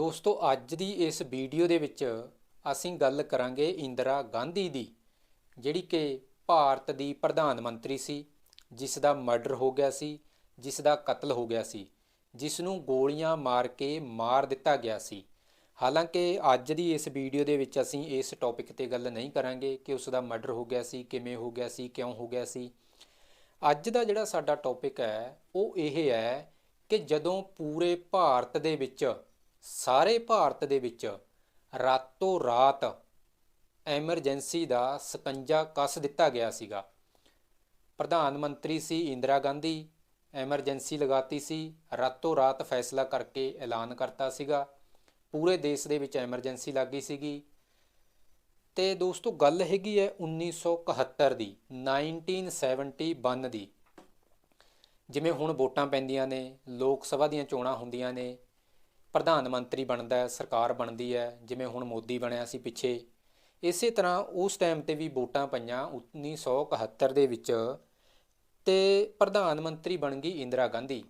ਦੋਸਤੋ, ਅੱਜ ਦੀ ਇਸ ਵੀਡੀਓ ਦੇ ਵਿੱਚ ਅਸੀਂ ਗੱਲ ਕਰਾਂਗੇ ਇੰਦਰਾ ਗਾਂਧੀ ਦੀ, ਜਿਹੜੀ ਕਿ ਭਾਰਤ ਦੀ ਪ੍ਰਧਾਨ ਮੰਤਰੀ ਸੀ, ਜਿਸ ਦਾ ਮਰਡਰ ਹੋ ਗਿਆ ਸੀ, ਜਿਸ ਦਾ ਕਤਲ ਹੋ ਗਿਆ ਸੀ, ਜਿਸ ਨੂੰ ਗੋਲੀਆਂ ਮਾਰ ਕੇ ਮਾਰ ਦਿੱਤਾ ਗਿਆ ਸੀ। ਹਾਲਾਂਕਿ, ਅੱਜ ਦੀ ਇਸ ਵੀਡੀਓ ਦੇ ਵਿੱਚ ਅਸੀਂ ਇਸ ਟੌਪਿਕ ਤੇ ਗੱਲ ਨਹੀਂ ਕਰਾਂਗੇ ਕਿ ਉਸ ਦਾ ਮਰਡਰ ਹੋ ਗਿਆ ਸੀ, ਕਿਵੇਂ ਹੋ ਗਿਆ ਸੀ, ਕਿਉਂ ਹੋ ਗਿਆ ਸੀ। ਅੱਜ ਦਾ ਜਿਹੜਾ ਸਾਡਾ ਟੌਪਿਕ ਹੈ, ਉਹ ਇਹ ਹੈ ਕਿ ਜਦੋਂ ਪੂਰੇ ਭਾਰਤ ਦੇ ਵਿੱਚ ਸਾਰੇ ਭਾਰਤ ਦੇ ਵਿੱਚ ਰਾਤੋਂ ਰਾਤ ਐਮਰਜੈਂਸੀ ਦਾ ਸਕੰਜਾ ਕੱਸ ਦਿੱਤਾ ਗਿਆ ਸੀਗਾ। ਪ੍ਰਧਾਨ ਮੰਤਰੀ ਸੀ ਇੰਦਰਾ ਗਾਂਧੀ, ਐਮਰਜੈਂਸੀ ਲਗਾਤੀ ਸੀ, ਰਾਤੋਂ ਰਾਤ ਫੈਸਲਾ ਕਰਕੇ ਐਲਾਨ ਕਰਤਾ ਸੀਗਾ। ਪੂਰੇ ਦੇਸ਼ ਦੇ ਵਿੱਚ ਐਮਰਜੈਂਸੀ ਲੱਗ ਗਈ ਸੀਗੀ। ਤੇ ਦੋਸਤੋ, ਗੱਲ ਹੈਗੀ ਹੈ 1971 ਦੀ 1971 ਦੀ। ਜਿਵੇਂ ਹੁਣ ਵੋਟਾਂ ਪੈਂਦੀਆਂ ਨੇ, ਲੋਕ ਸਭਾ ਦੀਆਂ ਚੋਣਾਂ ਹੁੰਦੀਆਂ ਨੇ ਪ੍ਰਧਾਨ ਮੰਤਰੀ ਬਣਦਾ ਹੈ, ਸਰਕਾਰ ਬਣਦੀ ਹੈ, ਜਿਵੇਂ ਹੁਣ ਮੋਦੀ ਬਣਿਆ ਸੀ ਪਿੱਛੇ। ਇਸੇ ਤਰ੍ਹਾਂ ਉਸ ਟਾਈਮ ਤੇ ਵੀ ਵੋਟਾਂ ਪਈਆਂ 1971 ਦੇ ਵਿੱਚ ਤੇ ਪ੍ਰਧਾਨ ਮੰਤਰੀ ਬਣ ਗਈ ਇੰਦਰਾ ਗਾਂਧੀ।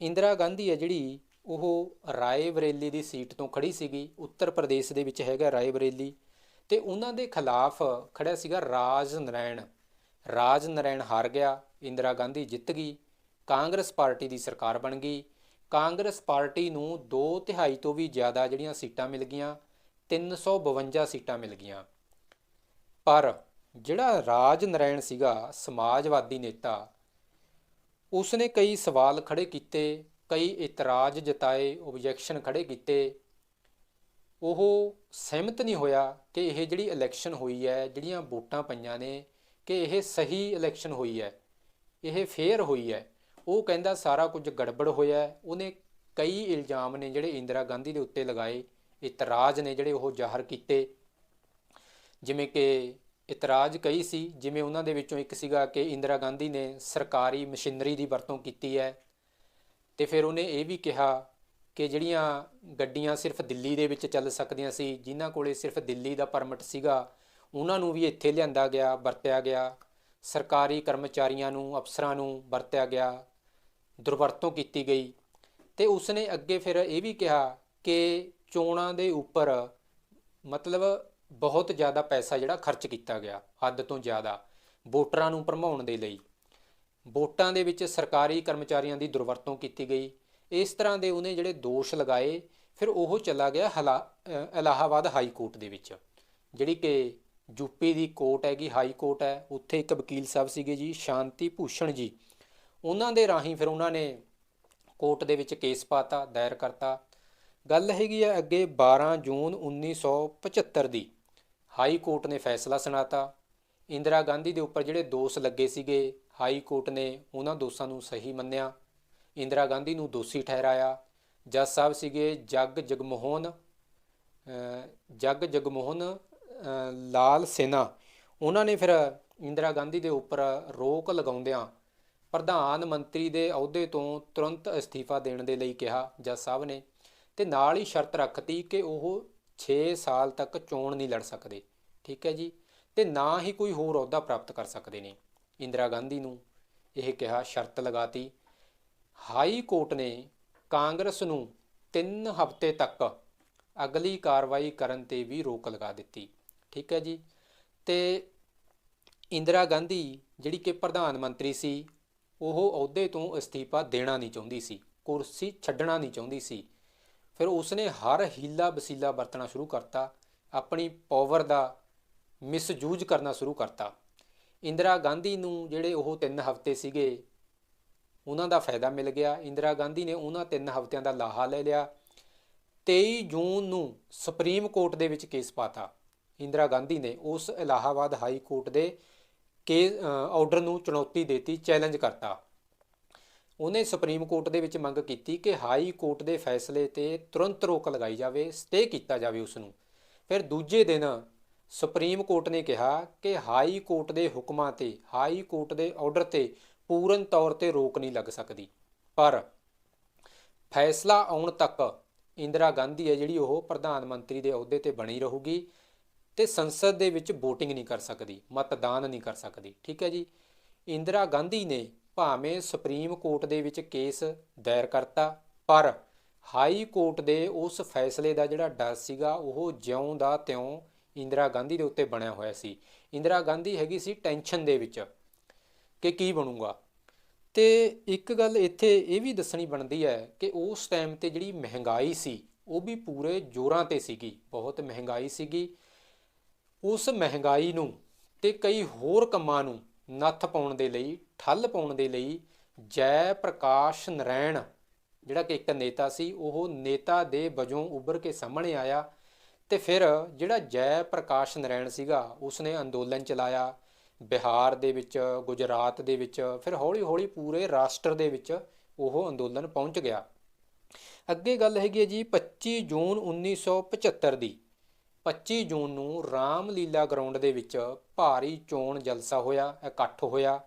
ਇੰਦਰਾ ਗਾਂਧੀ ਹੈ ਜਿਹੜੀ ਉਹ ਰਾਏ ਬਰੇਲੀ ਦੀ ਸੀਟ ਤੋਂ ਖੜੀ ਸੀਗੀ, ਉੱਤਰ ਪ੍ਰਦੇਸ਼ ਦੇ ਵਿੱਚ ਹੈਗਾ ਰਾਏ ਬਰੇਲੀ ਤੇ ਉਹਨਾਂ ਦੇ ਖਿਲਾਫ ਖੜਿਆ ਸੀਗਾ ਰਾਜ ਨਰਾਇਣ। ਰਾਜ ਨਰਾਇਣ ਹਾਰ ਗਿਆ, ਇੰਦਰਾ ਗਾਂਧੀ ਜਿੱਤ ਗਈ, ਕਾਂਗਰਸ ਪਾਰਟੀ ਦੀ ਸਰਕਾਰ ਬਣ ਗਈ ਕਾਂਗਰਸ ਪਾਰਟੀ ਨੂੰ 2 ਤਿਹਾਈ ਤੋਂ ਵੀ ਜ਼ਿਆਦਾ ਜਿਹੜੀਆਂ ਸੀਟਾਂ ਮਿਲ ਗਈਆਂ 352 ਸੀਟਾਂ ਮਿਲ ਗਈਆਂ। ਪਰ ਜਿਹੜਾ ਰਾਜ ਨਰਾਇਣ ਸੀਗਾ, ਸਮਾਜਵਾਦੀ ਨੇਤਾ, ਉਸਨੇ ਕਈ ਸਵਾਲ ਖੜੇ ਕੀਤੇ, ਕਈ ਇਤਰਾਜ਼ ਜਤਾਏ ਓਬਜੈਕਸ਼ਨ ਖੜੇ ਕੀਤੇ। ਉਹ ਸਹਿਮਤ ਨਹੀਂ ਹੋਇਆ ਕਿ ਇਹ ਜਿਹੜੀ ਇਲੈਕਸ਼ਨ ਹੋਈ ਹੈ, ਜਿਹੜੀਆਂ ਵੋਟਾਂ ਪਈਆਂ ਨੇ, ਕਿ ਇਹ ਸਹੀ ਇਲੈਕਸ਼ਨ ਹੋਈ ਹੈ, ਇਹ ਫੇਅਰ ਹੋਈ ਹੈ। ਉਹ ਕਹਿੰਦਾ ਸਾਰਾ ਕੁਝ ਗੜਬੜ ਹੋਇਆ ਉਹਨੇ ਕਈ ਇਲਜ਼ਾਮ ਨੇ ਜਿਹੜੇ ਇੰਦਰਾ ਗਾਂਧੀ ਦੇ ਉੱਤੇ ਲਗਾਏ, ਇਤਰਾਜ਼ ਨੇ ਜਿਹੜੇ ਉਹ ਜ਼ਾਹਰ ਕੀਤੇ। ਜਿਵੇਂ ਕਿ ਇਤਰਾਜ਼ ਕਈ ਸੀ, ਜਿਵੇਂ ਉਹਨਾਂ ਦੇ ਵਿੱਚੋਂ ਇੱਕ ਸੀਗਾ ਕਿ ਇੰਦਰਾ ਗਾਂਧੀ ਨੇ ਸਰਕਾਰੀ ਮਸ਼ੀਨਰੀ ਦੀ ਵਰਤੋਂ ਕੀਤੀ ਹੈ। ਤੇ ਫਿਰ ਉਹਨੇ ਇਹ ਵੀ ਕਿਹਾ ਕਿ ਜਿਹੜੀਆਂ ਗੱਡੀਆਂ ਸਿਰਫ ਦਿੱਲੀ ਦੇ ਵਿੱਚ ਚੱਲ ਸਕਦੀਆਂ ਸੀ, ਜਿਨ੍ਹਾਂ ਕੋਲੇ ਸਿਰਫ ਦਿੱਲੀ ਦਾ ਪਰਮਿਟ ਸੀਗਾ, ਉਹਨਾਂ ਨੂੰ ਵੀ ਇੱਥੇ ਲਿਆਂਦਾ ਗਿਆ, ਵਰਤਿਆ ਗਿਆ। ਸਰਕਾਰੀ ਕਰਮਚਾਰੀਆਂ ਨੂੰ, ਅਫਸਰਾਂ ਨੂੰ ਵਰਤਿਆ ਗਿਆ। ਦੁਰਵਰਤੋਂ ਕੀਤੀ ਗਈ। ਤੇ ਉਸਨੇ ਅੱਗੇ ਫਿਰ ਇਹ ਵੀ ਕਿਹਾ ਕਿ ਚੋਣਾਂ ਦੇ ਉੱਪਰ ਮਤਲਬ ਬਹੁਤ ਜ਼ਿਆਦਾ ਪੈਸਾ ਜਿਹੜਾ ਖਰਚ ਕੀਤਾ ਗਿਆ, ਹੱਦ ਤੋਂ ਜ਼ਿਆਦਾ ਵੋਟਰਾਂ ਨੂੰ ਭਰਮਾਉਣ ਦੇ ਲਈ। ਵੋਟਾਂ ਦੇ ਵਿੱਚ ਸਰਕਾਰੀ ਕਰਮਚਾਰੀਆਂ ਦੀ ਦੁਰਵਰਤੋਂ ਕੀਤੀ ਗਈ। ਇਸ ਤਰ੍ਹਾਂ ਦੇ ਉਹਨੇ ਜਿਹੜੇ ਦੋਸ਼ ਲਗਾਏ, ਫਿਰ ਉਹ ਚਲਾ ਗਿਆ ਹਲਾ- ਇਲਾਹਾਬਾਦ ਹਾਈ ਕੋਰਟ ਦੇ ਵਿੱਚ। ਜਿਹੜੀ ਕਿ ਯੂਪੀ ਦੀ ਕੋਰਟ ਹੈਗੀ, ਹਾਈ ਕੋਰਟ ਹੈ, ਉੱਥੇ ਇੱਕ ਵਕੀਲ ਸਾਹਿਬ ਸੀਗੇ ਜੀ, ਸ਼ਾਂਤੀ ਭੂਸ਼ਣ ਜੀ। ਉਹਨਾਂ ਦੇ ਰਾਹੀਂ ਫਿਰ ਉਹਨਾਂ ਨੇ ਕੋਰਟ ਦੇ ਵਿੱਚ ਕੇਸ ਪਾਤਾ, ਦਾਇਰ ਕਰਤਾ। ਗੱਲ ਹੈਗੀ ਆ ਅੱਗੇ 12 ਜੂਨ 1975 ਦੀ। ਹਾਈ ਕੋਰਟ ਨੇ ਫੈਸਲਾ ਸੁਣਾਤਾ। ਇੰਦਰਾ ਗਾਂਧੀ ਦੇ ਉੱਪਰ ਜਿਹੜੇ ਦੋਸ਼ ਲੱਗੇ ਸੀਗੇ, ਹਾਈ ਕੋਰਟ ਨੇ ਉਹਨਾਂ ਦੋਸ਼ਾਂ ਨੂੰ ਸਹੀ ਮੰਨਿਆ। ਇੰਦਰਾ ਗਾਂਧੀ ਨੂੰ ਦੋਸ਼ੀ ਠਹਿਰਾਇਆ। ਜੱਜ ਸਾਹਿਬ ਸੀਗੇ ਜੱਗ ਜਗਮੋਹਨ ਜੱਗ ਜਗਮੋਹਨ ਲਾਲ ਸੈਨਾ। ਉਹਨਾਂ ਨੇ ਫਿਰ ਇੰਦਰਾ ਗਾਂਧੀ ਦੇ ਉੱਪਰ ਰੋਕ ਲਗਾਉਂਦਿਆਂ ਪ੍ਰਧਾਨ ਮੰਤਰੀ ਦੇ ਅਹੁਦੇ ਤੋਂ ਤੁਰੰਤ ਅਸਤੀਫਾ ਦੇਣ ਦੇ ਲਈ ਕਿਹਾ, ਜੱਜ ਸਾਹਿਬ ਨੇ, ਤੇ ਨਾਲ ਹੀ ਸ਼ਰਤ ਰੱਖਤੀ ਕਿ ਉਹ 6 ਸਾਲ ਤੱਕ ਚੋਣ ਨਹੀਂ ਲੜ ਸਕਦੇ। ਠੀਕ ਹੈ ਜੀ? ਤੇ ਨਾ ਹੀ ਕੋਈ ਹੋਰ ਅਹੁਦਾ ਪ੍ਰਾਪਤ ਕਰ ਸਕਦੇ ਨੇ। ਇੰਦਰਾ ਗਾਂਧੀ ਨੂੰ ਇਹ ਕਿਹਾ, ਸ਼ਰਤ ਲਗਾਤੀ। ਹਾਈ ਕੋਰਟ ਨੇ ਕਾਂਗਰਸ ਨੂੰ 3 ਹਫ਼ਤੇ ਤੱਕ ਅਗਲੀ ਕਾਰਵਾਈ ਕਰਨ ਤੇ ਵੀ ਰੋਕ ਲਗਾ ਦਿੱਤੀ। ਠੀਕ ਹੈ ਜੀ? ਤੇ ਇੰਦਰਾ ਗਾਂਧੀ, ਜਿਹੜੀ ਕਿ ਪ੍ਰਧਾਨ ਮੰਤਰੀ ਸੀ ਉਹ ਅਹੁਦੇ ਤੋਂ ਅਸਤੀਫਾ ਦੇਣਾ ਨਹੀਂ ਚਾਹੁੰਦੀ ਸੀ, ਕੁਰਸੀ ਛੱਡਣਾ ਨਹੀਂ ਚਾਹੁੰਦੀ ਸੀ। ਫਿਰ ਉਸਨੇ ਹਰ ਹੀਲਾ ਵਸੀਲਾ ਵਰਤਣਾ ਸ਼ੁਰੂ ਕਰਤਾ, ਆਪਣੀ ਪਾਵਰ ਦਾ ਮਿਸਯੂਜ਼ ਕਰਨਾ ਸ਼ੁਰੂ ਕਰਤਾ। ਇੰਦਰਾ ਗਾਂਧੀ ਨੂੰ ਜਿਹੜੇ ਉਹ 3 ਹਫ਼ਤੇ ਸੀਗੇ, ਉਹਨਾਂ ਦਾ ਫਾਇਦਾ ਮਿਲ ਗਿਆ। ਇੰਦਰਾ ਗਾਂਧੀ ਨੇ ਉਹਨਾਂ 3 ਹਫ਼ਤਿਆਂ ਦਾ ਲਾਹਾ ਲੈ ਲਿਆ। 23 ਜੂਨ ਨੂੰ ਸੁਪਰੀਮ ਕੋਰਟ ਦੇ ਵਿੱਚ ਕੇਸ ਪਾਤਾ। ਇੰਦਰਾ ਗਾਂਧੀ ਨੇ ਉਸ ਇਲਾਹਾਬਾਦ ਹਾਈ ਕੋਰਟ ਦੇ ਕੇ ਆਰਡਰ ਨੂੰ ਚੁਣੌਤੀ ਦਿੱਤੀ, ਚੈਲੰਜ ਕਰਤਾ। ਉਹਨੇ ਸੁਪਰੀਮ ਕੋਰਟ ਦੇ ਵਿੱਚ ਮੰਗ ਕੀਤੀ ਕਿ ਹਾਈ ਕੋਰਟ ਦੇ ਫੈਸਲੇ ਤੇ ਤੁਰੰਤ ਰੋਕ ਲਗਾਈ ਜਾਵੇ, ਸਟੇ ਕੀਤਾ ਜਾਵੇ ਉਸ ਨੂੰ ਫਿਰ ਦੂਜੇ ਦਿਨ ਸੁਪਰੀਮ ਕੋਰਟ ਨੇ ਕਿਹਾ ਕਿ ਹਾਈ ਕੋਰਟ ਦੇ ਹੁਕਮਾਂ ਤੇ, ਹਾਈ ਕੋਰਟ ਦੇ ਆਰਡਰ ਤੇ ਪੂਰਨ ਤੌਰ ਤੇ ਰੋਕ ਨਹੀਂ ਲੱਗ ਸਕਦੀ। ਪਰ ਫੈਸਲਾ ਆਉਣ ਤੱਕ ਇੰਦਰਾ ਗਾਂਧੀ ਹੈ ਜਿਹੜੀ ਉਹ ਪ੍ਰਧਾਨ ਮੰਤਰੀ ਦੇ ਅਹੁਦੇ ਤੇ ਬਣੀ ਰਹੂਗੀ। ਤੇ ਸੰਸਦ ਦੇ ਵਿੱਚ VOTING ਨਹੀਂ ਕਰ ਸਕਦੀ, ਮਤਦਾਨ ਨਹੀਂ ਕਰ ਸਕਦੀ, ਠੀਕ ਹੈ ਜੀ? ਇੰਦਰਾ ਗਾਂਧੀ ਨੇ ਭਾਵੇਂ ਸੁਪਰੀਮ ਕੋਰਟ ਦੇ ਵਿੱਚ ਕੇਸ ਦਾਇਰ ਕਰਤਾ, ਪਰ ਹਾਈ ਕੋਰਟ ਦੇ ਉਸ ਫੈਸਲੇ ਦਾ ਜਿਹੜਾ ਡਰ ਸੀਗਾ, ਉਹ ਜਿਉਂ ਦਾ ਤਿਉਂ ਇੰਦਰਾ ਗਾਂਧੀ ਦੇ ਉੱਤੇ ਬਣਿਆ ਹੋਇਆ ਸੀ। ਇੰਦਰਾ ਗਾਂਧੀ ਹੈਗੀ ਸੀ ਟੈਨਸ਼ਨ ਦੇ ਵਿੱਚ ਕਿ ਕੀ ਬਣੂਗਾ? ਤੇ ਇੱਕ ਗੱਲ ਇੱਥੇ ਇਹ ਵੀ ਦੱਸਣੀ ਬਣਦੀ ਹੈ ਕਿ ਉਸ ਟਾਈਮ ਤੇ ਜਿਹੜੀ ਮਹਿੰਗਾਈ ਸੀ, ਉਹ ਵੀ ਪੂਰੇ ਜ਼ੋਰਾਂ ਤੇ ਸੀਗੀ, ਬਹੁਤ ਮਹਿੰਗਾਈ ਸੀਗੀ। ਉਸ ਮਹਿੰਗਾਈ ਨੂੰ ਤੇ ਕਈ ਹੋਰ ਕੰਮਾਂ ਨੂੰ ਨੱਥ ਪਾਉਣ ਦੇ ਲਈ, ਠੱਲ ਪਾਉਣ ਦੇ ਲਈ ਜੈ ਪ੍ਰਕਾਸ਼ ਨਰੈਣ, ਜਿਹੜਾ ਕਿ ਇੱਕ ਨੇਤਾ ਸੀ, ਉਹ ਨੇਤਾ ਦੇ ਵਜੋਂ ਉੱਭਰ ਕੇ ਸਾਹਮਣੇ ਆਇਆ ਤੇ ਫਿਰ ਜਿਹੜਾ ਜੈ ਪ੍ਰਕਾਸ਼ ਨਰੈਣ ਸੀਗਾ, ਉਸਨੇ ਅੰਦੋਲਨ ਚਲਾਇਆ। ਬਿਹਾਰ ਦੇ ਵਿੱਚ, ਗੁਜਰਾਤ ਦੇ ਵਿੱਚ, ਫਿਰ ਹੌਲੀ-ਹੌਲੀ ਪੂਰੇ ਰਾਸ਼ਟਰ ਦੇ ਵਿੱਚ ਉਹ ਅੰਦੋਲਨ ਪਹੁੰਚ ਗਿਆ। ਅੱਗੇ ਗੱਲ ਹੈਗੀ ਹੈ ਜੀ 25 ਜੂਨ 1975 ਦੀ। 25 ਜੂਨ ਨੂੰ ਰਾਮਲੀਲਾ ਗਰਾਊਂਡ ਦੇ ਵਿੱਚ ਭਾਰੀ ਚੋਣ ਜਲਸਾ ਹੋਇਆ, ਇਕੱਠ ਹੋਇਆ।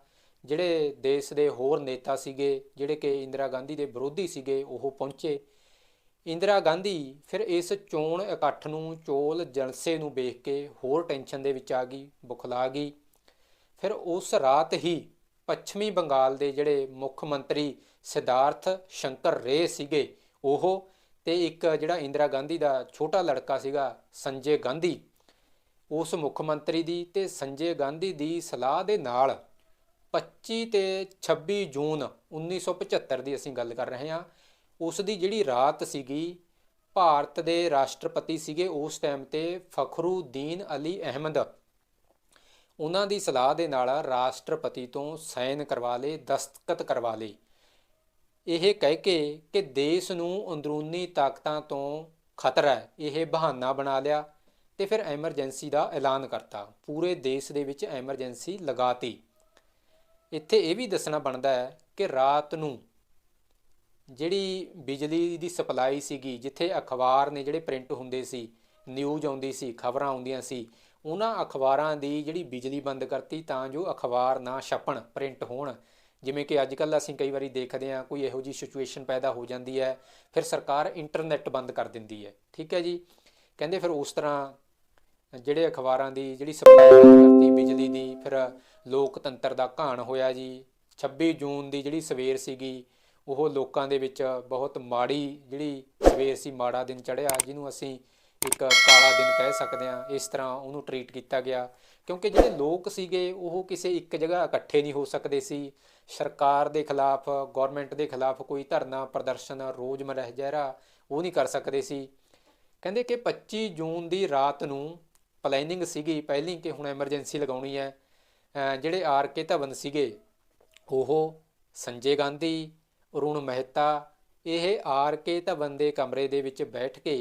ਜਿਹੜੇ ਦੇਸ਼ ਦੇ ਹੋਰ ਨੇਤਾ ਸੀਗੇ, ਜਿਹੜੇ ਕਿ ਇੰਦਰਾ ਗਾਂਧੀ ਦੇ ਵਿਰੋਧੀ ਸੀਗੇ, ਉਹ ਪਹੁੰਚੇ। ਇੰਦਰਾ ਗਾਂਧੀ ਫਿਰ ਇਸ ਚੋਣ ਇਕੱਠ ਨੂੰ ਚੋਲ ਜਲਸੇ ਨੂੰ ਵੇਖ ਕੇ ਹੋਰ ਟੈਨਸ਼ਨ ਦੇ ਵਿੱਚ ਆ ਗਈ, ਬੁਖਲਾ ਗਈ। ਫਿਰ ਉਸ ਰਾਤ ਹੀ ਪੱਛਮੀ ਬੰਗਾਲ ਦੇ ਜਿਹੜੇ ਮੁੱਖ ਮੰਤਰੀ ਸਿਧਾਰਥ ਸ਼ੰਕਰ ਰੇ ਸੀਗੇ, ਉਹ ਤੇ ਇੱਕ ਜਿਹੜਾ ਇੰਦਰਾ ਗਾਂਧੀ ਦਾ ਛੋਟਾ ਲੜਕਾ ਸੀਗਾ ਸੰਜੇ ਗਾਂਧੀ, ਉਸ ਮੁੱਖ ਮੰਤਰੀ ਦੀ ਤੇ ਸੰਜੇ ਗਾਂਧੀ ਦੀ ਸਲਾਹ ਦੇ ਨਾਲ 25 ਤੇ 26 ਜੂਨ 1975 ਦੀ ਅਸੀਂ ਗੱਲ ਕਰ ਰਹੇ ਹਾਂ, ਉਸ ਦੀ ਜਿਹੜੀ ਰਾਤ ਸੀਗੀ, ਭਾਰਤ ਦੇ ਰਾਸ਼ਟਰਪਤੀ ਸੀਗੇ ਉਸ ਟਾਈਮ ਤੇ ਫਖਰੂਦੀਨ ਅਲੀ ਅਹਿਮਦ। ਉਹਨਾਂ ਦੀ ਸਲਾਹ ਦੇ ਨਾਲ ਰਾਸ਼ਟਰਪਤੀ ਤੋਂ ਸਾਈਨ ਕਰਵਾ ਲਏ, ਦਸਤਖਤ ਕਰਵਾ ਲਏ। ਇਹ ਕਹਿ ਕੇ ਕਿ ਦੇਸ਼ ਨੂੰ ਅੰਦਰੂਨੀ ਤਾਕਤਾਂ ਤੋਂ ਖਤਰਾ ਹੈ। ਇਹ ਬਹਾਨਾ ਬਣਾ ਲਿਆ ਤੇ ਫਿਰ ਐਮਰਜੈਂਸੀ ਦਾ ਐਲਾਨ ਕਰਤਾ। ਪੂਰੇ ਦੇਸ਼ ਦੇ ਵਿੱਚ ਐਮਰਜੈਂਸੀ ਲਗਾਤੀ। ਇੱਥੇ ਇਹ ਵੀ ਦੱਸਣਾ ਬਣਦਾ ਹੈ ਕਿ ਰਾਤ ਨੂੰ ਜਿਹੜੀ ਬਿਜਲੀ ਦੀ ਸਪਲਾਈ ਸੀਗੀ, ਜਿੱਥੇ ਅਖਬਾਰ ਨੇ ਜਿਹੜੇ ਪ੍ਰਿੰਟ ਹੁੰਦੇ ਸੀ, ਨਿਊਜ਼ ਆਉਂਦੀ ਸੀ, ਖਬਰਾਂ ਆਉਂਦੀਆਂ ਸੀ, ਉਹਨਾਂ ਅਖਬਾਰਾਂ ਦੀ ਜਿਹੜੀ ਬਿਜਲੀ ਬੰਦ ਕਰਤੀ ਤਾਂ ਜੋ ਅਖਬਾਰ ਨਾ ਛਪਣ, ਪ੍ਰਿੰਟ ਹੋਣ। ਜਿਵੇਂ ਕਿ ਅੱਜ ਕੱਲ੍ਹ ਅਸੀਂ ਕਈ ਵਾਰੀ ਦੇਖਦੇ ਹਾਂ, ਕੋਈ ਇਹੋ ਜੀ ਸਿਚੁਏਸ਼ਨ ਪੈਦਾ ਹੋ ਜਾਂਦੀ ਹੈ, ਫਿਰ ਸਰਕਾਰ ਇੰਟਰਨੈਟ ਬੰਦ ਕਰ ਦਿੰਦੀ ਹੈ। ਠੀਕ ਹੈ ਜੀ? ਕਹਿੰਦੇ ਫਿਰ ਉਸ ਤਰ੍ਹਾਂ ਜਿਹੜੇ ਅਖਬਾਰਾਂ ਦੀ, ਜਿਹੜੀ ਸਪਲਾਈ ਕਰਤੀ ਬਿਜਲੀ ਦੀ, ਫਿਰ ਲੋਕਤੰਤਰ ਦਾ ਘਾਣ ਹੋਇਆ ਜੀ। 26 ਜੂਨ ਦੀ ਜਿਹੜੀ ਸਵੇਰ ਸੀਗੀ, ਉਹ ਲੋਕਾਂ ਦੇ ਵਿੱਚ ਬਹੁਤ ਮਾੜੀ ਜਿਹੜੀ ਸਵੇਰ ਸੀ, ਮਾੜਾ ਦਿਨ ਚੜ੍ਹਿਆ, ਜਿਹਨੂੰ ਅਸੀਂ ਇੱਕ ਕਾਲਾ ਦਿਨ ਕਹਿ ਸਕਦੇ ਹਾਂ, ਇਸ ਤਰ੍ਹਾਂ ਉਹਨੂੰ ਟਰੀਟ ਕੀਤਾ ਗਿਆ। ਕਿਉਂਕਿ ਜਿਹੜੇ ਲੋਕ ਸੀਗੇ, ਉਹ ਕਿਸੇ ਇੱਕ ਜਗ੍ਹਾ ਇਕੱਠੇ ਨਹੀਂ ਹੋ ਸਕਦੇ ਸੀ। ਸਰਕਾਰ ਦੇ ਖਿਲਾਫ ਗਵਰਨਮੈਂਟ ਦੇ ਖਿਲਾਫ ਕੋਈ ਧਰਨਾ, ਪ੍ਰਦਰਸ਼ਨ, ਰੋਜ਼ਮਰਰਾ ਜਿਹੜਾ ਉਹ ਨਹੀਂ ਕਰ ਸਕਦੇ ਸੀ। ਕਹਿੰਦੇ ਕਿ 25 ਜੂਨ ਦੀ ਰਾਤ ਨੂੰ ਪਲੈਨਿੰਗ ਸੀਗੀ, ਪਹਿਲੀ ਕਿ ਹੁਣ ਐਮਰਜੈਂਸੀ ਲਗਾਉਣੀ ਹੈ। ਜਿਹੜੇ ਆਰ ਕੇ ਧਵਨ ਸੀਗੇ, ਉਹ ਸੰਜੇ ਗਾਂਧੀ, ਅਰੁਣ ਮਹਿਤਾ, ਇਹ ਆਰ ਕੇ ਧਵਨ ਦੇ ਕਮਰੇ ਦੇ ਵਿੱਚ ਬੈਠ ਕੇ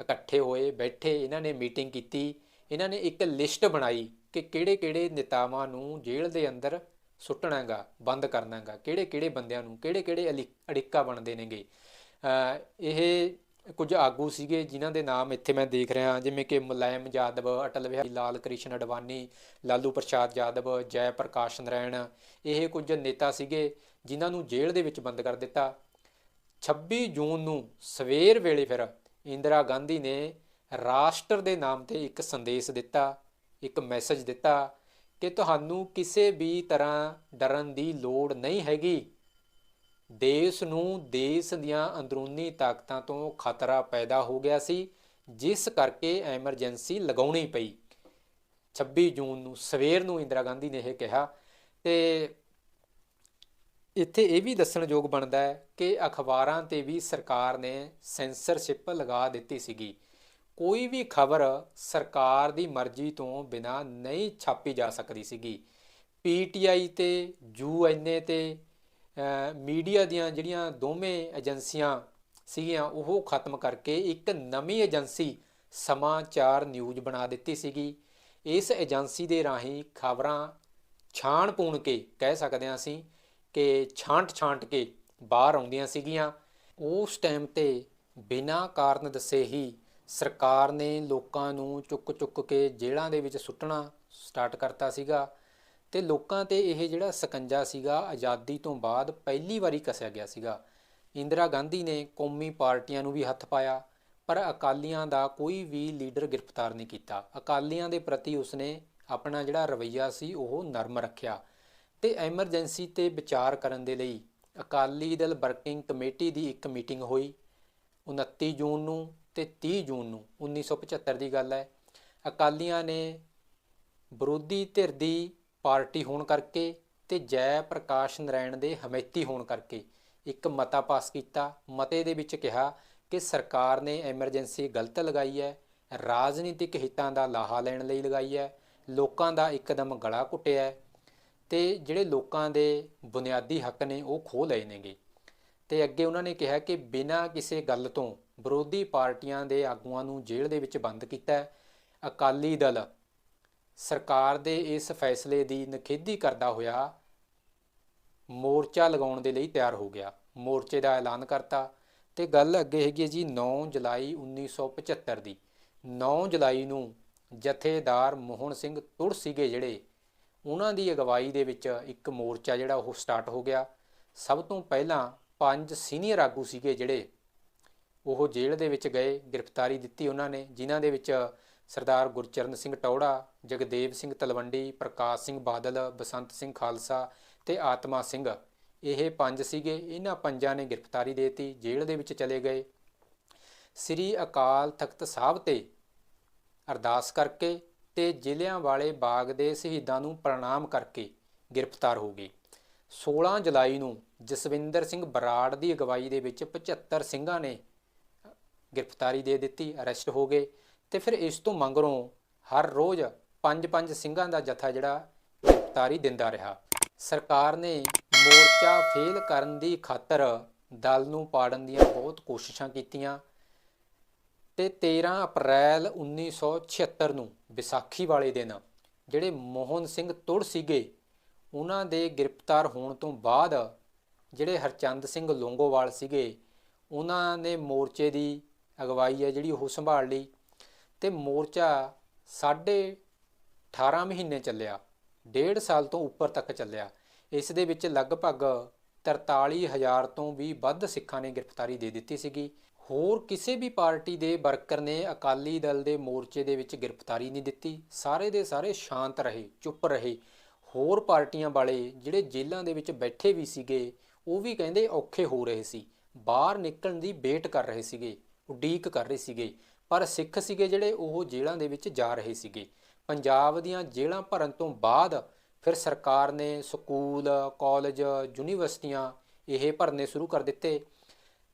ਇਕੱਠੇ ਹੋਏ, ਬੈਠੇ, ਇਹਨਾਂ ਨੇ ਮੀਟਿੰਗ ਕੀਤੀ, ਇਹਨਾਂ ਨੇ ਇੱਕ ਲਿਸਟ ਬਣਾਈ ਕਿ ਕਿਹੜੇ-ਕਿਹੜੇ ਨੇਤਾਵਾਂ ਨੂੰ ਜੇਲ੍ਹ ਦੇ ਅੰਦਰ ਸੁੱਟਣਾ ਹੈਗਾ ਬੰਦ ਕਰਨਾ ਹੈਗਾ ਕਿਹੜੇ-ਕਿਹੜੇ ਬੰਦਿਆਂ ਨੂੰ ਕਿਹੜੇ-ਕਿਹੜੇ ਅਲੀ- ਅੜਿੱਕਾ ਬਣਦੇ ਨੇਗੇ। ਇਹ ਕੁਝ ਆਗੂ ਸੀਗੇ ਜਿਨ੍ਹਾਂ ਦੇ ਨਾਮ ਇੱਥੇ ਮੈਂ ਦੇਖ ਰਿਹਾ ਜਿਵੇਂ ਕਿ ਮੁਲਾਇਮ ਯਾਦਵ ਅਟਲ ਬਿਹਾਰੀ, ਲਾਲ ਕ੍ਰਿਸ਼ਨ ਅਡਵਾਨੀ, ਲਾਲੂ ਪ੍ਰਸਾਦ ਯਾਦਵ ਜੈ ਪ੍ਰਕਾਸ਼ ਨਰਾਇਣ ਇਹ ਕੁਝ ਨੇਤਾ ਸੀਗੇ ਜਿਨ੍ਹਾਂ ਨੂੰ ਜੇਲ੍ਹ ਦੇ ਵਿੱਚ ਬੰਦ ਕਰ ਦਿੱਤਾ। 26 ਜੂਨ ਨੂੰ ਸਵੇਰ ਵੇਲੇ ਫਿਰ ਇੰਦਰਾ ਗਾਂਧੀ ਨੇ ਰਾਸ਼ਟਰ ਦੇ ਨਾਮ ਤੇ ਇੱਕ ਸੰਦੇਸ਼ ਦਿੱਤਾ, ਇੱਕ ਮੈਸੇਜ ਦਿੱਤਾ ਕਿ ਤੁਹਾਨੂੰ ਕਿਸੇ ਵੀ ਤਰ੍ਹਾਂ ਡਰਨ ਦੀ ਲੋੜ ਨਹੀਂ ਹੈਗੀ। ਦੇਸ਼ ਨੂੰ ਦੇਸ਼ ਦੀਆਂ ਅੰਦਰੂਨੀ ਤਾਕਤਾਂ ਤੋਂ ਖਤਰਾ ਪੈਦਾ ਹੋ ਗਿਆ ਸੀ, ਜਿਸ ਕਰਕੇ ਐਮਰਜੈਂਸੀ ਲਗਾਉਣੀ ਪਈ। 26 ਜੂਨ ਨੂੰ ਸਵੇਰ ਨੂੰ ਇੰਦਰਾ ਗਾਂਧੀ ਨੇ ਇਹ ਕਿਹਾ ਤੇ ਇੱਥੇ ਇਹ ਵੀ ਦੱਸਣਯੋਗ ਬਣਦਾ ਹੈ ਕਿ ਅਖਬਾਰਾਂ ਤੇ ਵੀ ਸਰਕਾਰ ਨੇ ਸੈਂਸਰਸ਼ਿਪ ਲਗਾ ਦਿੱਤੀ ਸੀਗੀ। ਕੋਈ ਵੀ ਖਬਰ ਸਰਕਾਰ ਦੀ ਮਰਜ਼ੀ ਤੋਂ ਬਿਨਾ ਨਹੀਂ ਛਾਪੀ ਜਾ ਸਕਦੀ ਸੀਗੀ। ਪੀਟੀਆਈ ਤੇ ਯੂਐਨਏ ਤੇ ਅਹ, ਮੀਡੀਆ ਦੀਆਂ ਜਿਹੜੀਆਂ ਦੋਵੇਂ ਏਜੰਸੀਆਂ ਸੀਗੀਆਂ ਉਹ ਖਤਮ ਕਰਕੇ ਇੱਕ ਨਵੀਂ ਏਜੰਸੀ ਸਮਾਚਾਰ ਨਿਊਜ਼ ਬਣਾ ਦਿੱਤੀ ਸੀਗੀ। ਇਸ ਏਜੰਸੀ ਦੇ ਰਾਹੀਂ ਖਬਰਾਂ ਛਾਣ ਪੂਣ ਕੇ ਕਹਿ ਸਕਦੇ ਹਾਂ ਅਸੀਂ ਕਿ ਛਾਂਟ ਛਾਂਟ ਕੇ ਬਾਹਰ ਆਉਂਦੀਆਂ ਸੀਗੀਆਂ। ਉਸ ਟਾਈਮ ਤੇ ਬਿਨਾਂ ਕਾਰਨ ਦੱਸੇ ਹੀ ਸਰਕਾਰ ਨੇ ਲੋਕਾਂ ਨੂੰ ਚੁੱਕ ਚੁੱਕ ਕੇ ਜੇਲ੍ਹਾਂ ਦੇ ਵਿੱਚ ਸੁੱਟਣਾ ਸਟਾਰਟ ਕਰਤਾ ਸੀਗਾ ਤੇ ਲੋਕਾਂ ਤੇ ਇਹ ਜਿਹੜਾ ਸਕੰਜਾ ਸੀਗਾ ਆਜ਼ਾਦੀ ਤੋਂ ਬਾਅਦ ਪਹਿਲੀ ਵਾਰੀ ਕੱਸਿਆ ਗਿਆ ਸੀਗਾ। ਇੰਦਰਾ ਗਾਂਧੀ ਨੇ ਕੌਮੀ ਪਾਰਟੀਆਂ ਨੂੰ ਵੀ ਹੱਥ ਪਾਇਆ, ਪਰ ਅਕਾਲੀਆਂ ਦਾ ਕੋਈ ਵੀ ਲੀਡਰ ਗ੍ਰਿਫਤਾਰ ਨਹੀਂ ਕੀਤਾ। ਅਕਾਲੀਆਂ ਦੇ ਪ੍ਰਤੀ ਉਸਨੇ ਆਪਣਾ ਜਿਹੜਾ ਰਵੱਈਆ ਸੀ, ਉਹ ਨਰਮ ਰੱਖਿਆ। ਤੇ ਐਮਰਜੈਂਸੀ ਤੇ ਵਿਚਾਰ ਕਰਨ ਦੇ ਲਈ ਅਕਾਲੀ ਦਲ ਵਰਕਿੰਗ ਕਮੇਟੀ ਦੀ ਇੱਕ ਮੀਟਿੰਗ ਹੋਈ। 29 ਜੂਨ ਨੂੰ ਤੇ 30 ਜੂਨ ਨੂੰ 1975 ਦੀ ਗੱਲ ਹੈ। ਅਕਾਲੀਆਂ ਨੇ ਵਿਰੋਧੀ ਧਿਰ ਦੀ ਪਾਰਟੀ ਹੋਣ ਕਰਕੇ ਤੇ ਜੈ ਪ੍ਰਕਾਸ਼ ਨਰਾਇਣ ਦੇ ਹਮੈਤੀ ਹੋਣ ਕਰਕੇ ਇੱਕ ਮਤਾ ਪਾਸ ਕੀਤਾ। ਮਤੇ ਦੇ ਵਿੱਚ ਕਿਹਾ ਕਿ ਸਰਕਾਰ ਨੇ ਐਮਰਜੈਂਸੀ ਗਲਤ ਲਗਾਈ ਹੈ, ਰਾਜਨੀਤਿਕ ਹਿੱਤਾਂ ਦਾ ਲਾਹਾ ਲੈਣ ਲਈ ਲਗਾਈ ਹੈ, ਲੋਕਾਂ ਦਾ ਇੱਕਦਮ ਗਲਾ ਘੁੱਟਿਆ ਤੇ ਜਿਹੜੇ ਲੋਕਾਂ ਦੇ ਬੁਨਿਆਦੀ ਹੱਕ ਨੇ ਉਹ ਖੋਹ ਲਏ ਨੇਗੇ। ਤੇ ਅੱਗੇ ਉਹਨਾਂ ਨੇ ਕਿਹਾ ਕਿ ਬਿਨਾਂ ਕਿਸੇ ਗੱਲ ਤੋਂ ਵਿਰੋਧੀ ਪਾਰਟੀਆਂ ਦੇ ਆਗੂਆਂ ਨੂੰ ਜੇਲ੍ਹ ਦੇ ਵਿੱਚ ਬੰਦ ਕੀਤਾ ਅਕਾਲੀ ਦਲ ਸਰਕਾਰ ਦੇ ਇਸ ਫੈਸਲੇ ਦੀ ਨਿਖੇਧੀ ਕਰਦਾ ਹੋਇਆ ਮੋਰਚਾ ਲਗਾਉਣ ਦੇ ਲਈ ਤਿਆਰ ਹੋ ਗਿਆ। ਮੋਰਚੇ ਦਾ ਐਲਾਨ ਕਰਤਾ। ਤੇ ਗੱਲ ਅੱਗੇ ਹੈਗੀ ਹੈ ਜੀ 9 ਜੁਲਾਈ 1975 ਦੀ। 9 ਜੁਲਾਈ ਨੂੰ ਜਥੇਦਾਰ ਮੋਹਨ ਸਿੰਘ ਤੁਰ ਸੀਗੇ ਜਿਹੜੇ ਉਹਨਾਂ ਦੀ ਅਗਵਾਈ ਦੇ ਵਿੱਚ ਇੱਕ ਮੋਰਚਾ ਜਿਹੜਾ ਉਹ ਸਟਾਰਟ ਹੋ ਗਿਆ। ਸਭ ਤੋਂ ਪਹਿਲਾਂ ਪੰਜ ਸੀਨੀਅਰ ਆਗੂ ਸੀਗੇ ਜਿਹੜੇ, ਉਹ ਜੇਲ੍ਹ ਦੇ ਵਿੱਚ ਗਏ, ਗ੍ਰਿਫਤਾਰੀ ਦਿੱਤੀ ਉਹਨਾਂ ਨੇ, ਜਿਨ੍ਹਾਂ ਦੇ ਵਿੱਚ ਸਰਦਾਰ ਗੁਰਚਰਨ ਸਿੰਘ ਟੌੜਾ, ਜਗਦੇਵ ਸਿੰਘ ਤਲਵੰਡੀ, ਪ੍ਰਕਾਸ਼ ਸਿੰਘ ਬਾਦਲ, ਬਸੰਤ ਸਿੰਘ ਖਾਲਸਾ ਤੇ ਆਤਮਾ ਸਿੰਘ। ਇਹ ਪੰਜ ਸੀਗੇ। ਇਹਨਾਂ ਪੰਜਾਂ ਨੇ ਗ੍ਰਿਫਤਾਰੀ ਦੇਤੀ, ਜੇਲ੍ਹ ਦੇ ਵਿੱਚ ਚਲੇ ਗਏ। ਸ੍ਰੀ ਅਕਾਲ ਤਖਤ ਸਾਹਿਬ ਤੇ ਅਰਦਾਸ ਕਰਕੇ ਤੇ ਜ਼ਿਲ੍ਹਿਆਂ ਵਾਲੇ ਬਾਗ ਦੇ ਸ਼ਹੀਦਾਂ ਨੂੰ ਪ੍ਰਣਾਮ ਕਰਕੇ ਗ੍ਰਿਫਤਾਰ ਹੋ ਗਏ। 16 ਜੁਲਾਈ ਨੂੰ ਜਸਵਿੰਦਰ ਸਿੰਘ ਬਰਾੜ ਦੀ ਅਗਵਾਈ ਦੇ ਵਿੱਚ 75 ਸਿੰਘਾਂ ਨੇ ਗ੍ਰਿਫਤਾਰੀ ਦੇ ਦਿੱਤੀ, ਅਰੈਸਟ ਹੋ ਗਏ ਤੇ ਫਿਰ ਇਸ ਤੋਂ ਮੰਗਰੋਂ ਹਰ ਰੋਜ਼ ਪੰਜ ਪੰਜ ਸਿੰਘਾਂ ਦਾ ਜਥਾ ਜਿਹੜਾ ਗ੍ਰਿਫਤਾਰੀ ਦਿੰਦਾ ਰਿਹਾ। ਸਰਕਾਰ ਨੇ ਮੋਰਚਾ ਫੇਲ ਕਰਨ ਦੀ ਖਾਤਰ ਦਲ ਨੂੰ ਪਾੜਨ ਦੀਆਂ ਬਹੁਤ ਕੋਸ਼ਿਸ਼ਾਂ ਕੀਤੀਆਂ। ਤੇ 13 ਅਪ੍ਰੈਲ 1976 ਨੂੰ ਵਿਸਾਖੀ ਵਾਲੇ ਦਿਨ ਜਿਹੜੇ ਮੋਹਨ ਸਿੰਘ ਤੁੜ ਸੀਗੇ, ਉਹਨਾਂ ਦੇ ਗ੍ਰਿਫਤਾਰ ਹੋਣ ਤੋਂ ਬਾਅਦ ਜਿਹੜੇ ਹਰਚੰਦ ਸਿੰਘ ਲੋਂਗੋਵਾਲ ਸੀਗੇ, ਉਹਨਾਂ ਨੇ ਮੋਰਚੇ ਦੀ ਅਗਵਾਈ ਹੈ ਜਿਹੜੀ ਉਹ ਸੰਭਾਲ ਲਈ ਤੇ ਮੋਰਚਾ ਸਾਢੇ 18 ਮਹੀਨੇ ਚੱਲਿਆ, ਡੇਢ ਸਾਲ ਤੋਂ ਉੱਪਰ ਤੱਕ ਚੱਲਿਆ। ਇਸ ਦੇ ਵਿੱਚ ਲਗਭਗ 43000 ਤੋਂ ਵੀ ਵੱਧ ਸਿੱਖਾਂ ਨੇ ਗ੍ਰਿਫਤਾਰੀ ਦੇ ਦਿੱਤੀ ਸੀਗੀ। ਹੋਰ ਕਿਸੇ ਵੀ ਪਾਰਟੀ ਦੇ ਵਰਕਰ ਨੇ ਅਕਾਲੀ ਦਲ ਦੇ ਮੋਰਚੇ ਦੇ ਵਿੱਚ ਗ੍ਰਿਫਤਾਰੀ ਨਹੀਂ ਦਿੱਤੀ। ਸਾਰੇ ਦੇ ਸਾਰੇ ਸ਼ਾਂਤ ਰਹੇ, ਚੁੱਪ ਰਹੇ। ਹੋਰ ਪਾਰਟੀਆਂ ਵਾਲੇ ਜਿਹੜੇ ਜੇਲ੍ਹਾਂ ਦੇ ਵਿੱਚ ਬੈਠੇ ਵੀ ਸੀਗੇ, ਉਹ ਵੀ ਕਹਿੰਦੇ ਔਖੇ ਹੋ ਰਹੇ ਸੀ। ਬਾਹਰ ਨਿਕਲਣ ਦੀ ਵੇਟ ਕਰ ਰਹੇ ਸੀਗੇ, ਉਡੀਕ ਕਰ ਰਹੇ ਸੀਗੇ। ਪਰ ਸਿੱਖ ਸੀਗੇ ਜਿਹੜੇ, ਉਹ ਜੇਲ੍ਹਾਂ ਦੇ ਵਿੱਚ ਜਾ ਰਹੇ ਸੀਗੇ। ਪੰਜਾਬ ਦੀਆਂ ਜੇਲ੍ਹਾਂ ਭਰਨ ਤੋਂ ਬਾਅਦ ਫਿਰ ਸਰਕਾਰ ਨੇ ਸਕੂਲ, ਕਾਲਜ, ਯੂਨੀਵਰਸਿਟੀਆਂ ਇਹ ਭਰਨੇ ਸ਼ੁਰੂ ਕਰ ਦਿੱਤੇ।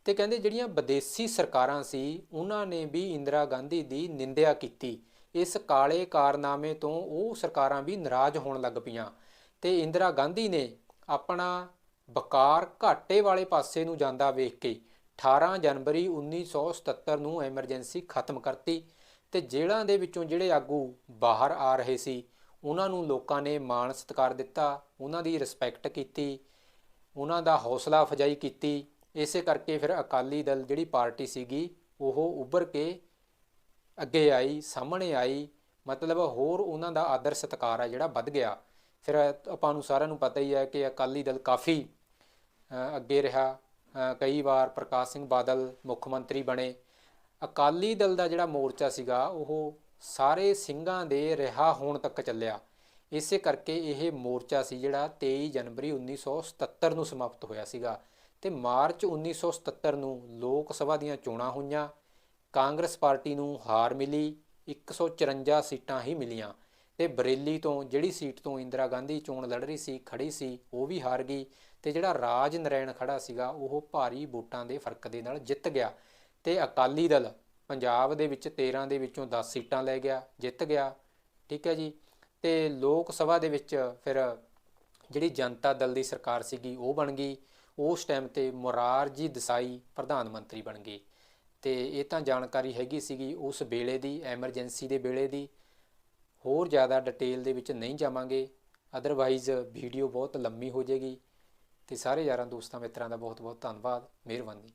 ਤੇ ਕਹਿੰਦੇ ਜਿਹੜੀਆਂ ਵਿਦੇਸ਼ੀ ਸਰਕਾਰਾਂ ਸੀ, ਉਹਨਾਂ ਨੇ ਵੀ ਇੰਦਰਾ ਗਾਂਧੀ ਦੀ ਨਿੰਦਿਆ ਕੀਤੀ। ਇਸ ਕਾਲੇ ਕਾਰਨਾਮੇ ਤੋਂ ਉਹ ਸਰਕਾਰਾਂ ਵੀ ਨਾਰਾਜ਼ ਹੋਣ ਲੱਗ ਪਈਆਂ। ਤੇ ਇੰਦਰਾ ਗਾਂਧੀ ਨੇ ਆਪਣਾ ਵਕਾਰ ਘਾਟੇ ਵਾਲੇ ਪਾਸੇ ਨੂੰ ਜਾਂਦਾ ਵੇਖ ਕੇ 18 ਜਨਵਰੀ 1977 ਨੂੰ ਐਮਰਜੈਂਸੀ ਖਤਮ ਕਰਤੀ ਤੇ ਜੇਲ੍ਹਾਂ ਦੇ ਵਿੱਚੋਂ ਜਿਹੜੇ ਆਗੂ ਬਾਹਰ ਆ ਰਹੇ ਸੀ, ਉਹਨਾਂ ਨੂੰ ਲੋਕਾਂ ਨੇ ਮਾਣ ਸਤਿਕਾਰ ਦਿੱਤਾ, ਉਹਨਾਂ ਦੀ ਰਿਸਪੈਕਟ ਕੀਤੀ, ਉਹਨਾਂ ਦਾ ਹੌਸਲਾ ਅਫਜਾਈ ਕੀਤੀ ਇਸੇ ਕਰਕੇ ਫਿਰ ਅਕਾਲੀ ਦਲ ਜਿਹੜੀ ਪਾਰਟੀ ਸੀਗੀ, ਉਹ ਉੱਭਰ ਕੇ ਅੱਗੇ ਆਈ, ਸਾਹਮਣੇ ਆਈ, ਮਤਲਬ ਹੋਰ ਉਹਨਾਂ ਦਾ ਆਦਰ ਸਤਿਕਾਰ ਆ ਜਿਹੜਾ ਵੱਧ ਗਿਆ। ਫਿਰ ਆਪਾਂ ਨੂੰ ਸਾਰਿਆਂ ਨੂੰ ਪਤਾ ਹੀ ਹੈ ਕਿ ਅਕਾਲੀ ਦਲ ਕਾਫੀ ਅੱਗੇ ਰਿਹਾ। ਕਈ ਵਾਰ ਪ੍ਰਕਾਸ਼ ਸਿੰਘ ਬਾਦਲ ਮੁੱਖ ਮੰਤਰੀ ਬਣੇ। ਅਕਾਲੀ ਦਲ ਦਾ ਜਿਹੜਾ ਮੋਰਚਾ ਸੀਗਾ, ਉਹ ਸਾਰੇ ਸਿੰਘਾਂ ਦੇ ਰਿਹਾ ਹੋਣ ਤੱਕ ਚੱਲਿਆ। ਇਸੇ ਕਰਕੇ ਇਹ ਮੋਰਚਾ ਸੀ ਜਿਹੜਾ 23 ਜਨਵਰੀ 1977 ਨੂੰ ਸਮਾਪਤ ਹੋਇਆ ਸੀਗਾ। ਤੇ ਮਾਰਚ 1977 ਨੂੰ ਲੋਕ ਸਭਾ ਦੀਆਂ ਚੋਣਾਂ ਹੋਈਆਂ। ਕਾਂਗਰਸ ਪਾਰਟੀ ਨੂੰ ਹਾਰ ਮਿਲੀ 154 ਸੀਟਾਂ ਹੀ ਮਿਲੀਆਂ ਤੇ ਬਰੇਲੀ ਤੋਂ ਜਿਹੜੀ ਸੀਟ ਤੋਂ ਇੰਦਰਾ ਗਾਂਧੀ ਚੋਣ ਲੜ ਰਹੀ ਸੀ ਖੜੀ ਸੀ, ਉਹ ਵੀ ਹਾਰ ਗਈ ਤੇ ਜਿਹੜਾ ਰਾਜ ਨਰੈਣ ਖੜਾ ਸੀਗਾ, ਉਹ ਭਾਰੀ ਵੋਟਾਂ ਦੇ ਫ਼ਰਕ ਦੇ ਨਾਲ ਜਿੱਤ ਗਿਆ ਤੇ ਅਕਾਲੀ ਦਲ ਪੰਜਾਬ ਦੇ ਵਿੱਚ 13 ਦੇ ਵਿੱਚੋਂ 10 ਸੀਟਾਂ ਲੈ ਗਿਆ, ਜਿੱਤ ਗਿਆ। ਠੀਕ ਹੈ ਜੀ। ਤੇ ਲੋਕ ਸਭਾ ਦੇ ਵਿੱਚ ਫਿਰ ਜਿਹੜੀ ਜਨਤਾ ਦਲ ਦੀ ਸਰਕਾਰ ਸੀਗੀ, ਉਹ ਬਣ ਗਈ। ਉਸ ਟਾਈਮ ਤੇ ਮੁਰਾਰਜੀ ਦੇਸਾਈ ਪ੍ਰਧਾਨ ਮੰਤਰੀ ਬਣ ਗਏ। ਤੇ ਇਹ ਤਾਂ ਜਾਣਕਾਰੀ ਹੈਗੀ ਸੀਗੀ ਉਸ ਵੇਲੇ ਦੀ ਐਮਰਜੈਂਸੀ ਦੇ ਵੇਲੇ ਦੀ। ਹੋਰ ਜ਼ਿਆਦਾ ਡਿਟੇਲ ਦੇ ਵਿੱਚ ਨਹੀਂ ਜਾਵਾਂਗੇ। ਅਦਰਵਾਈਜ਼ ਵੀਡੀਓ ਬਹੁਤ ਲੰਮੀ ਹੋ ਜਾਏਗੀ। ਤੇ ਸਾਰੇ ਯਾਰਾਂ ਦੋਸਤਾਂ ਮਿੱਤਰਾਂ ਦਾ ਬਹੁਤ ਬਹੁਤ ਧੰਨਵਾਦ। ਮਿਹਰਬਾਨੀ।